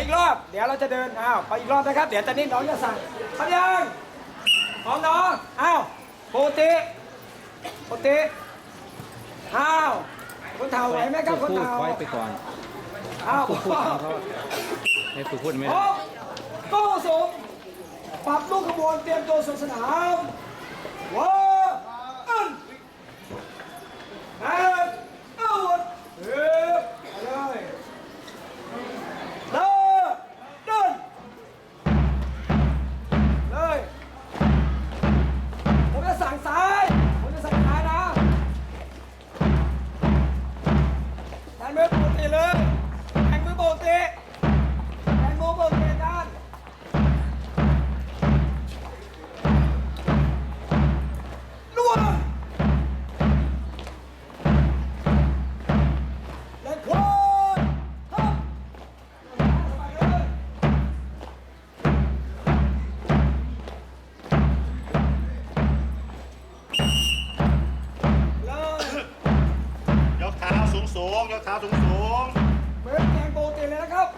อีกรอบ เดี๋ยวเราจะเดิน อ้าวไปอีกรอบนะครับ เดี๋ยวตอนนี้น้องจะสั่งพร้อมยังพร้อมน้อง อ้าวโปติโปติอ้าว คนเฒ่าไหวไหมครับคนพูดเฒ่าไว้ไปก่อนอ้าวพูดพูดตามเขาให้ฝึกพูดไหมพร้อมก็สมปรับลูกขบวนเตรียมตัวสู่สนามว้าอั เลย ยกเท้าสูงยกเท้าสูงสูง เหมือนแกงโปรตีนเลยนะครับ